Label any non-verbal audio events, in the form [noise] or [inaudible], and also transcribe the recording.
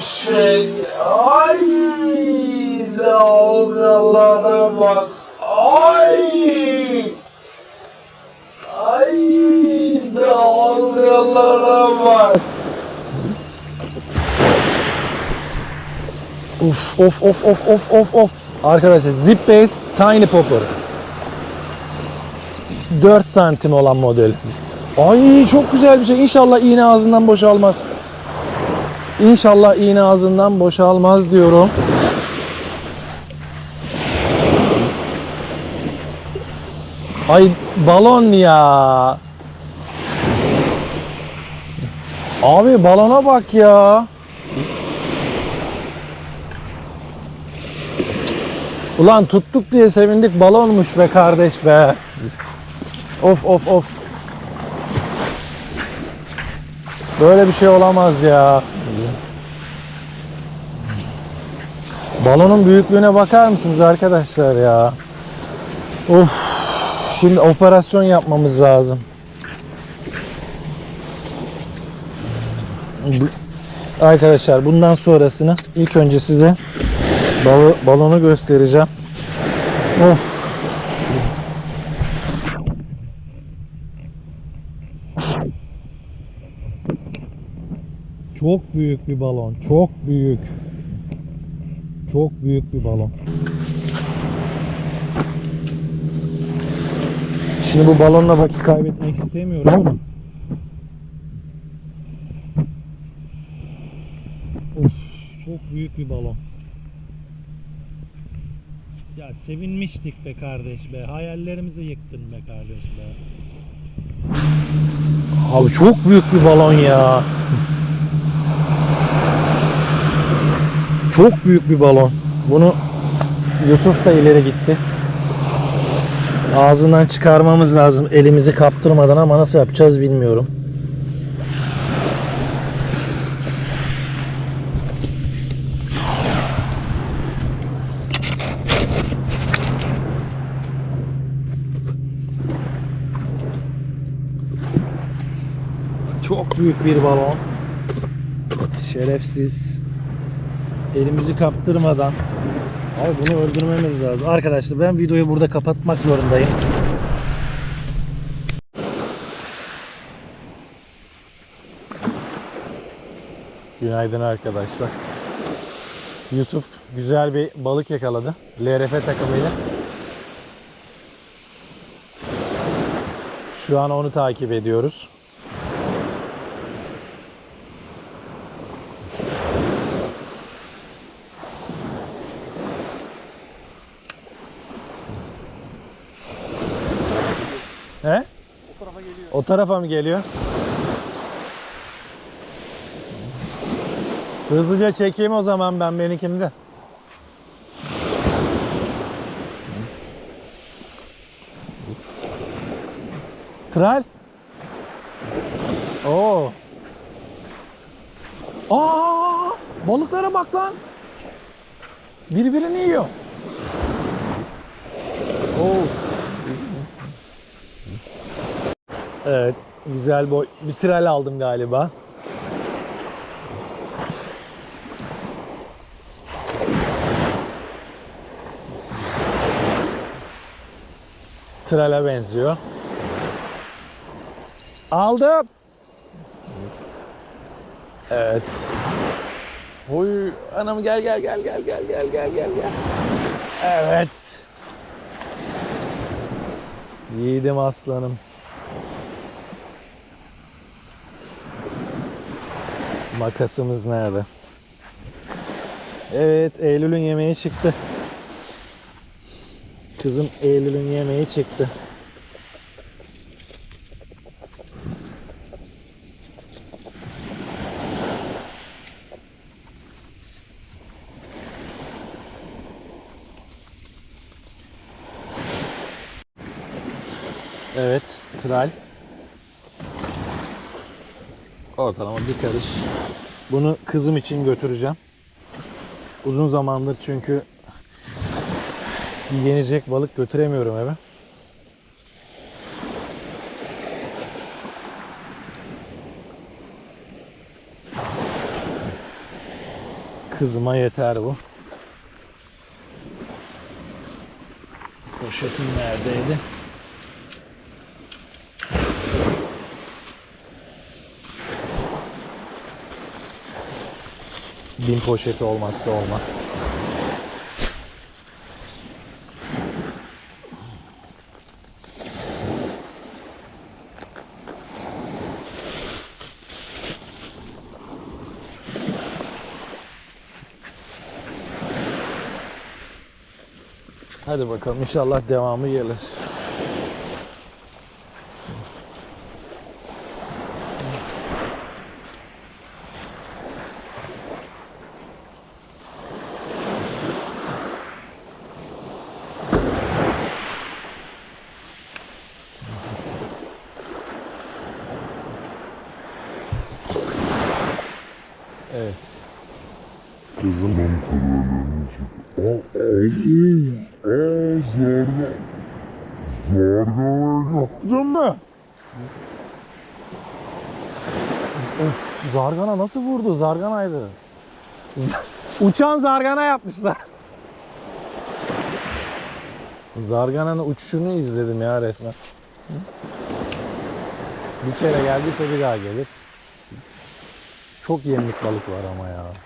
şey. Ay dalgalara bak. Ay. Ay dalgalara bak. Of of of of of of of. Arkadaşlar Zip Base Tiny Popper. 4 santim olan model. Ay çok güzel bir şey. İnşallah iğne ağzından boşalmaz. İnşallah iğne ağzından boşalmaz diyorum. Ay balon ya. Abi balona bak ya. Ulan tuttuk diye sevindik balonmuş be kardeş be. Of of of. Böyle bir şey olamaz ya. Balonun büyüklüğüne bakar mısınız arkadaşlar ya? Of. Şimdi operasyon yapmamız lazım. Arkadaşlar bundan sonrasını ilk önce size balo- balonu göstereceğim. Of. Çok büyük bir balon. Çok büyük. Çok büyük bir balon. Şimdi bu balonla vakit kaybetmek istemiyorum ama. Of, çok büyük bir balon. Ya sevinmiştik be kardeş be. Hayallerimizi yıktın be kardeş be. Abi çok büyük bir balon ya. Çok büyük bir balon. Bunu Yusuf da ileri gitti. Ağzından çıkarmamız lazım elimizi kaptırmadan ama nasıl yapacağız bilmiyorum. Çok büyük bir balon. Şerefsiz. Elimizi kaptırmadan. Abi bunu öldürmemiz lazım. Arkadaşlar ben videoyu burada kapatmak zorundayım. Günaydın arkadaşlar. Yusuf güzel bir balık yakaladı. LRF takımıyla. Şu an onu takip ediyoruz. He? O tarafa geliyor. O tarafa mı geliyor? Hızlıca çekeyim o zaman ben benimkini de. Tral. Oo. Aa! Balıklara bak lan. Birbirini yiyor. Oo. Evet, güzel boy. Bir tral aldım galiba. Trale benziyor. Aldım. Evet. Oy, anam gel gel gel gel gel gel gel gel gel. Evet. Yiğidim aslanım. Makasımız nerede? Evet, Eylül'ün yemeği çıktı. Kızım Eylül'ün yemeği çıktı. Evet, tral. Ortalama bir karış. Bunu kızım için götüreceğim. Uzun zamandır çünkü yenecek balık götüremiyorum eve. Kızıma yeter bu. Poşetin neredeydi? Bin poşeti olmazsa olmaz. Hadi bakalım inşallah devamı gelir. Evet. Kızım. Zarga yaptın mı? Of, zargana nasıl vurdu? Zarganaydı. [laughs] Uçan zargana yapmışlar. Zargananın uçuşunu izledim ya resmen. Bir kere geldiyse bir daha gelir. Çok yemlik balık var ama ya.